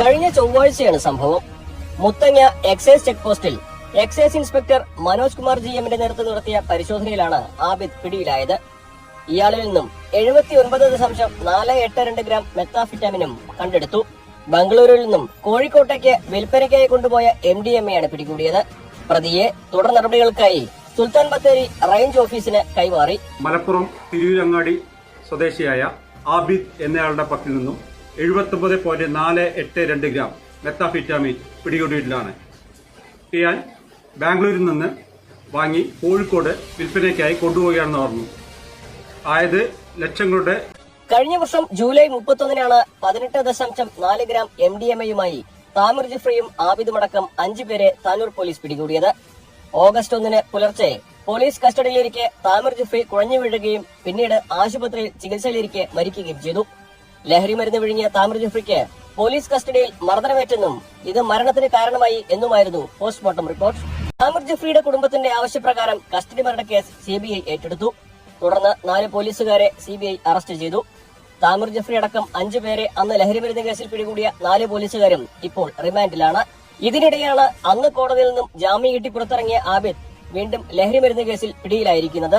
കഴിഞ്ഞ ചൊവ്വാഴ്ചയാണ് സംഭവം. മുത്തങ്ങ എക്സൈസ് ചെക്ക് പോസ്റ്റിൽ excise inspector Manoj Kumar G എമ്മിന്റെ നേതൃത്വം നടത്തിയ പരിശോധനയിലാണ് ആബിദ് പിടിയിലായത്. ഇയാളിൽ നിന്നും എഴുപത്തി ഒൻപത് ദശാംശം നാല് എട്ട് രണ്ട് ഗ്രാം മെത്താഫിറ്റാമിനും കണ്ടെടുത്തു. ബംഗളൂരുവിൽ നിന്നും കോഴിക്കോട്ടേക്ക് വിൽപ്പനയ്ക്കായി കൊണ്ടുപോയ എം ഡി എം എയാണ് പിടികൂടിയത്. പ്രതിയെ തുടർ നടപടികൾക്കായി സുൽത്താൻ ബത്തേരി റേഞ്ച് ഓഫീസിന് കൈമാറി. മലപ്പുറം തിരൂരങ്ങാടി സ്വദേശിയായ ആബിദ് എന്നയാളുടെ പക്കിൽ നിന്നും എഴുപത്തൊമ്പത് പോയിന്റ് നാല് എട്ട് രണ്ട് ഗ്രാം മെത്താഫിറ്റാമിൻ പിടികൂടിയിട്ടാണ് ഇയാൾ ബാംഗ്ലൂരിൽ നിന്ന് വാങ്ങി കോഴിക്കോട് വിൽപ്പനയ്ക്കായി കൊണ്ടുപോവുകയാണെന്ന് പറഞ്ഞു. ആയത് ലക്ഷങ്ങളുടെ കഴിഞ്ഞ വർഷം ജൂലൈ മുപ്പത്തൊന്നിനാണ് പതിനെട്ട് ദശാംശം നാല് ഗ്രാം എം ഡി എം എയുമായി താമിർ ജിഫ്രിയും ആബിദുമടക്കം അഞ്ചു പേരെ താനൂർ പോലീസ് പിടികൂടിയത്. ഓഗസ്റ്റ് ഒന്നിന് പുലർച്ചെ പോലീസ് കസ്റ്റഡിയിലിരിക്കെ താമർ ജിഫ്രി കുഴഞ്ഞു വീഴുകയും പിന്നീട് ആശുപത്രിയിൽ ചികിത്സയിലിരിക്കെ മരിക്കുകയും ചെയ്തു. ലഹരി മരുന്ന് വിഴുങ്ങിയ താമര ജഫ്രിക്ക് പോലീസ് കസ്റ്റഡിയിൽ മർദ്ദനമേറ്റെന്നും ഇത് മരണത്തിന് കാരണമായി എന്നുമായിരുന്നു പോസ്റ്റ്മോർട്ടം റിപ്പോർട്ട്. താമർ ജഫ്രിയുടെ കുടുംബത്തിന്റെ ആവശ്യപ്രകാരം കസ്റ്റഡി മരണ കേസ് സി ബി ഐ ഏറ്റെടുത്തു. തുടർന്ന് നാല് പോലീസുകാരെ സി ബി ഐ അറസ്റ്റ് ചെയ്തു. താമർ ജഫ്രി അടക്കം അഞ്ചു പേരെ അന്ന് ലഹരിമരുന്ന് കേസിൽ പിടികൂടിയ നാല് പോലീസുകാരും ഇപ്പോൾ റിമാൻഡിലാണ്. ഇതിനിടെയാണ് അന്ന് കോടതിയിൽ നിന്നും ജാമ്യം കിട്ടി പുറത്തിറങ്ങിയ ആബിദ് വീണ്ടും ലഹരിമരുന്ന് കേസിൽ പിടിയിലായിരിക്കുന്നത്.